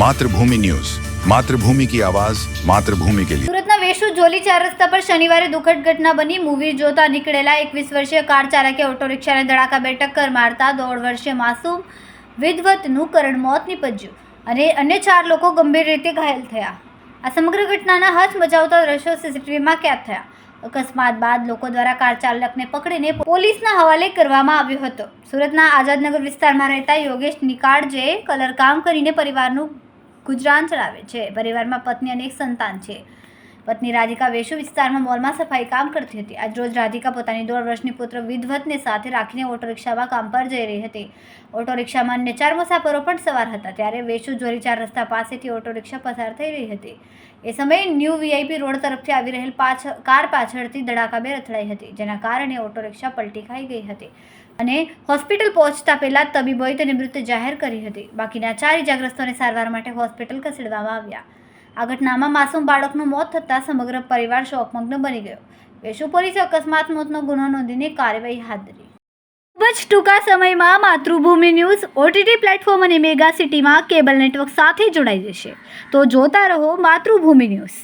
Mathrubhumi news. Mathrubhumi કી આવાજ, માતૃભૂમિ કે લિયે સુરતના વેશુ જોલી ચાર રસ્તા પર શનિવારે દુઃખદ ઘટના બની. મૂવી જોતા નીકળેલા એકવીસ વર્ષીય કાર ચાલકે ઓટો રિક્ષાને ધડાકાભેર ટક્કર મારતા દોઢ વર્ષીય માસૂમ વિધવતનું કરણ મોત નીપજ્યું અને અન્ય ચાર લોકો ગંભીર રીતે ઘાયલ થયા. આ સમગ્ર ઘટનાના હચ મચાવતા દ્રશ્યો સીસીટીવીમાં કેદ થયા. અકસ્માત બાદ લોકો દ્વારા કાર ચાલકને પકડીને પોલીસના હવાલે કરવામાં આવ્યો હતો. સુરતના આઝાદનગર વિસ્તારમાં રહેતા યોગેશ નિકાળજે કલર કામ કરીને પરિવારનું ગુજરાન ચલાવે છે. પરિવારમાં પત્ની અને એક સંતાન છે. પત્ની રાધિકા વેશુ વિસ્તારમાં મોલમાં સફાઈ કામ કરતી હતી. આજ રોજ રાધિકા પોતાની દોઢ વર્ષની પુત્ર વિધવતને સાથે રાખીને ઓટો રિક્ષામાં કામ પર જઈ રહી હતી. ઓટો રિક્ષામાં અન્ય ચાર મુસાફરો પણ સવાર હતા, ત્યારે વેશુ જોરી ચાર રસ્તા પાસેથી ઓટો રિક્ષા પસાર થઈ રહી હતી. એ સમયે ન્યૂ વીઆઈપી રોડ તરફથી આવી રહેલ પાછળ કાર પાછળથી ધડાકાભેર અથડાઈ હતી, જેના કારણે ઓટો રિક્ષા પલટી ખાઈ ગઈ હતી અને હોસ્પિટલ પહોંચતા પહેલા તબીબોએ તેને મૃત જાહેર કરી હતી. બાકીના ચાર ઇજાગ્રસ્તોને સારવાર માટે હોસ્પિટલ ખસેડવામાં આવ્યા. આ ઘટનામાં માસૂમ બાળકનું મોત થતાં સમગ્ર પરિવાર શોકમગ્ન બની ગયો. વેશુ પોલીસે અકસ્માત મોતનો ગુનો નોંધીને કાર્યવાહી હાથ ધરી. ખૂબ જ ટૂંકા સમયમાં માતૃભૂમિ ન્યૂઝ ઓટીટી પ્લેટફોર્મ અને મેગા સિટીમાં કેબલ નેટવર્ક સાથે જોડાઈ જશે. તો જોતા રહો માતૃભૂમિ ન્યૂઝ.